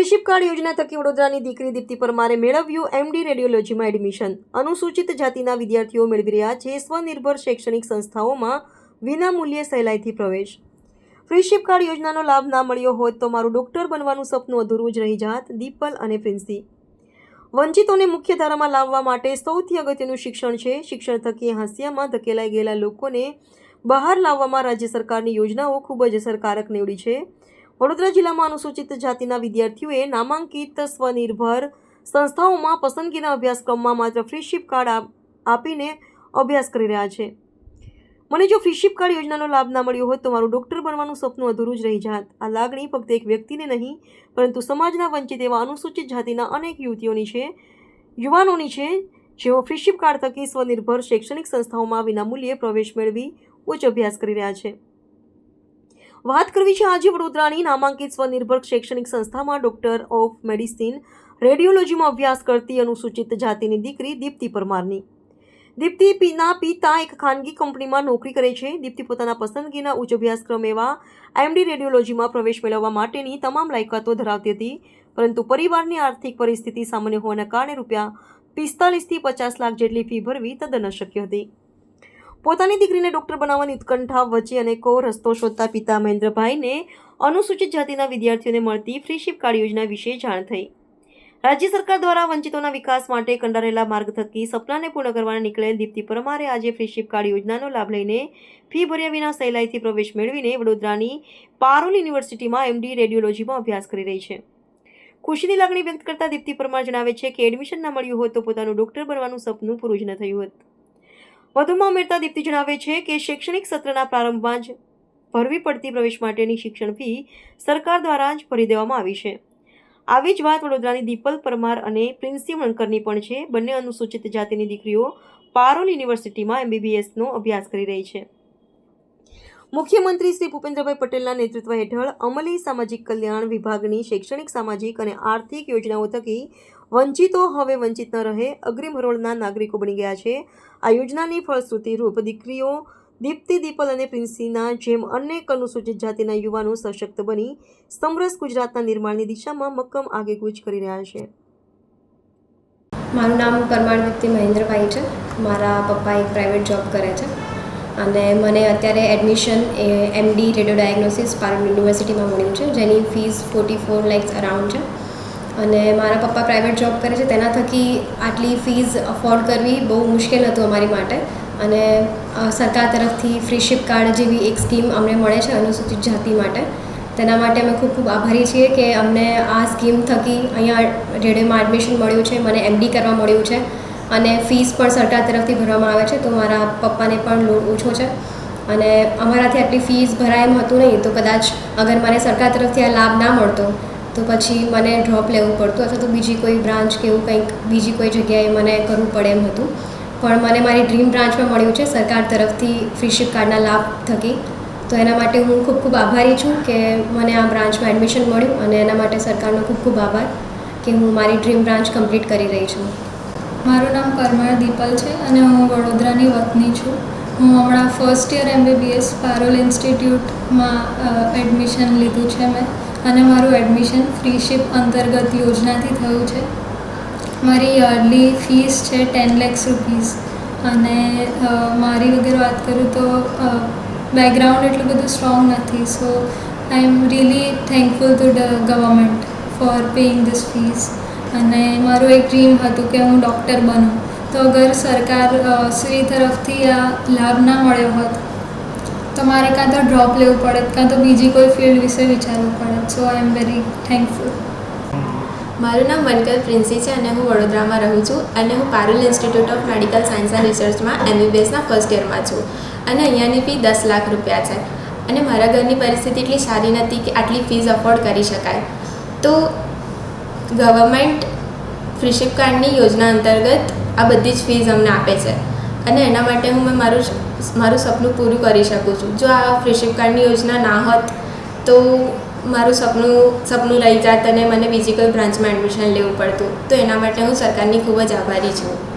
Freeship card યોજના થકી વડોદરાની દીકરી દીપ્તિ પરમારે મેળવ્યું એમડી રેડિયોલોજીમાં એડમિશન. અનુસૂચિત જાતિના વિદ્યાર્થીઓ મેળવી રહ્યા છે સ્વનિર્ભર શૈક્ષણિક સંસ્થાઓમાં વિનામૂલ્યે સહેલાઈથી પ્રવેશ. ફ્રીશિપ કાર્ડ યોજનાનો લાભ ના મળ્યો હોત તો મારું ડૉક્ટર બનવાનું સપનું અધૂરું જ રહી જાત, દીપલ અને પ્રિન્સી. વંચિતોને મુખ્ય ધારામાં લાવવા માટે સૌથી અગત્યનું શિક્ષણ છે. શિક્ષણ થકી હાંસિયામાં ધકેલાઈ ગયેલા લોકોને બહાર લાવવામાં રાજ્ય સરકારની યોજનાઓ ખૂબ જ અસરકારક નીવડી છે. વડોદરા જિલ્લામાં અનુસૂચિત જાતિના વિદ્યાર્થીઓએ નામાંકિત સ્વનિર્ભર સંસ્થાઓમાં પસંદગીના અભ્યાસક્રમમાં માત્ર ફ્રીશિપ કાર્ડ આપીને અભ્યાસ કરી રહ્યા છે. મને જો ફ્રીશિપ કાર્ડ યોજનાનો લાભ ના મળ્યો હોત તો મારું ડૉક્ટર બનવાનું સપનું અધૂરું જ રહી જાત. આ લાગણી ફક્ત એક વ્યક્તિને નહીં, પરંતુ સમાજના વંચિત એવા અનુસૂચિત જાતિના અનેક યુવતીઓની છે, યુવાનોની છે, જેઓ ફ્રીશિપ કાર્ડ થકી સ્વનિર્ભર શૈક્ષણિક સંસ્થાઓમાં વિનામૂલ્યે પ્રવેશ મેળવી ઉચ્ચ અભ્યાસ કરી રહ્યા છે. વાત કરવી છે આજે વડોદરાની નામાંકિત સ્વનિર્ભર શૈક્ષણિક સંસ્થામાં ડોક્ટર ઓફ મેડિસિન રેડિયોલોજીમાં અભ્યાસ કરતી અનુસૂચિત જાતિની દીકરી દીપ્તિ પરમારની. દીપ્તિ પીના પિતા એક ખાનગી કંપનીમાં નોકરી કરે છે. દીપ્તિ પોતાના પસંદગીના ઉચ્ચ અભ્યાસક્રમ એવા એમડી રેડિયોલોજીમાં પ્રવેશ મેળવવા માટેની તમામ લાયકાતો ધરાવતી હતી. પરંતુ પરિવારની આર્થિક પરિસ્થિતિ સામાન્ય હોવાના કારણે રૂપિયા પિસ્તાલીસથી પચાસ લાખ જેટલી ફી ભરવી તદ્દન અશક્ય હતી. પોતાની દીકરીને ડૉક્ટર બનાવવાની ઉત્કંઠા વચ્ચે અનેકો રસ્તો શોધતા પિતા મહેન્દ્રભાઈને અનુસૂચિત જાતિના વિદ્યાર્થીઓને મળતી ફ્રીશિપ કાર્ડ યોજના વિશે જાણ થઈ. રાજ્ય સરકાર દ્વારા વંચિતોના વિકાસ માટે કંડારેલા માર્ગ થકી સપનાને પૂર્ણ કરવાના નીકળેલ દીપ્તિ પરમારે આજે ફ્રીશિપ કાર્ડ યોજનાનો લાભ લઈને ફી ભર્યા વિના સહેલાઈથી પ્રવેશ મેળવીને વડોદરાની પારોલ યુનિવર્સિટીમાં એમડી રેડિયોલોજીમાં અભ્યાસ કરી રહી છે. ખુશીની લાગણી વ્યક્ત કરતા દીપ્તિ પરમાર જણાવે છે કે એડમિશન ના મળ્યું હોત તો પોતાનું ડોક્ટર બનવાનું સપનું પૂરું જ ન થયું હોત. વધુમાં ઉમેરતા દીપ્તિ જણાવે છે કે શૈક્ષણિક સત્રના પ્રારંભમાં જ ભરવી પડતી પ્રવેશ માટેની શિક્ષણ ફી સરકાર દ્વારા જ ભરી દેવામાં આવી છે. આવી જ વાત વડોદરાની દીપલ પરમાર અને પ્રિન્સી વણકરની પણ છે. બંને અનુસૂચિત જાતિની દીકરીઓ પારોલ યુનિવર્સિટીમાં એમબીબીએસનો અભ્યાસ કરી રહી છે. મુખ્યમંત્રી શ્રી ભૂપેન્દ્રભાઈ પટેલના નેતૃત્વ હેઠળ અમલી સામાજિક કલ્યાણ વિભાગની શૈક્ષણિક, સામાજિક અને આર્થિક યોજનાઓ થકી વંચિતો હવે વંચિત ન રહે, અગ્રીમ હરોળના નાગરિકો બની ગયા છે. આ યોજનાની ફળશ્રુતિ રૂપ દીકરીઓ દીપ્તિ દીપલ અને પ્રિન્સીના જેમ અનેક અનુસૂચિત જાતિના યુવાનો સશક્ત બની સમરસ ગુજરાતના નિર્માણની દિશામાં મક્કમ આગેકૂચ કરી રહ્યા છે. મારું નામ પરમાર દીપ્તિ મહેન્દ્રભાઈ છે. મારા પપ્પા એક પ્રાઇવેટ જોબ કરે છે. અને મને અત્યારે એડમિશન એ એમડી રેડિયો ડાયગ્નોસિસ પારુલ યુનિવર્સિટીમાં મળ્યું છે. જેની fees forty four lakhs around છે. અને મારા પપ્પા પ્રાઇવેટ જોબ કરે છે. તેના થકી આટલી ફીસ અફોર્ડ કરવી બહુ મુશ્કેલ હતું અમારી માટે. અને સરકાર તરફથી ફ્રીશિપ કાર્ડ જેવી એક સ્કીમ અમને મળે છે અનુસૂચિત જાતિ માટે. તેના માટે અમે ખૂબ ખૂબ આભારી છીએ કે અમને આ સ્કીમ થકી અહીંયા રેડિયોમાં એડમિશન મળ્યું છે. મને એમડી કરવા મળ્યું છે. અને ફીસ પણ સરકાર તરફથી ભરવામાં આવે છે, તો મારા પપ્પાને પણ લોડ ઓછો છે. અને અમારાથી આટલી ફીસ ભરાય એમ હતું નહીં, તો કદાચ અગર મને સરકાર તરફથી આ લાભ ના મળતો, તો પછી મને ડ્રોપ લેવું પડતું અથવા તો બીજી કોઈ બ્રાન્ચ કે એવું કંઈક, બીજી કોઈ જગ્યાએ મને કરવું પડે એમ હતું. પણ મને મારી ડ્રીમ બ્રાન્ચમાં મળ્યું છે, સરકાર તરફથી ફ્રીશિપ કાર્ડના લાભ થકી. તો એના માટે હું ખૂબ ખૂબ આભારી છું કે મને આ બ્રાન્ચમાં એડમિશન મળ્યું અને એના માટે સરકારનો ખૂબ ખૂબ આભાર કે હું મારી ડ્રીમ બ્રાન્ચ કમ્પ્લીટ કરી રહી છું. મારું નામ પરમાર દીપલ છે અને હું વડોદરાની વતની છું. હું હમણાં ફર્સ્ટ યર એમબીબીએસ પારોલ ઇન્સ્ટિટ્યૂટમાં એડમિશન લીધું છે મેં અને મારું એડમિશન ફ્રીશિપ અંતર્ગત યોજનાથી થયું છે. મારી યર્લી ફીસ છે ટેન લેક્સ રૂપીઝ અને મારી વગર વાત કરું તો બેકગ્રાઉન્ડ એટલું બધું સ્ટ્રોંગ નથી. So I am really thankful to the government for paying this fees અને મારું એક ડ્રીમ હતું કે હું ડૉક્ટર બનું. તો અગર સરકાર શ્રી તરફથી આ લાભ ના મળ્યો હોત, તો મારે કાં તો ડ્રોપ લેવું પડે કાં તો બીજી કોઈ ફિલ્ડ વિશે વિચારવું પડે સો આઈ એમ વેરી થેન્કફુલ મારું નામ મનકર પ્રિન્સી છે અને હું વડોદરામાં રહું છું અને હું Parul Institute of Medical Science and રિસર્ચમાં એમબીબીએસના ફર્સ્ટ યરમાં છું. અને અહીંયાની ફી દસ લાખ રૂપિયા છે. અને મારા ઘરની પરિસ્થિતિ એટલી સારી નથી કે આટલી ફીઝ અફોર્ડ કરી શકાય. તો ગવર્મેન્ટ ફ્રીશિપ કાર્ડની યોજના અંતર્ગત આ બધી જ ફીઝ અમને આપે છે. અને એના માટે હું મેં મારું મારું સપનું પૂરું કરી શકું છું. જો આ ફ્રીશિપ કાર્ડની યોજના ના હોત, તો મારું સપનું સપનું લઈ જાત અને મને બીજી કોઈ બ્રાન્ચમાં એડમિશન લેવું પડતું. તો એના માટે હું સરકારની ખૂબ જ આભારી છું.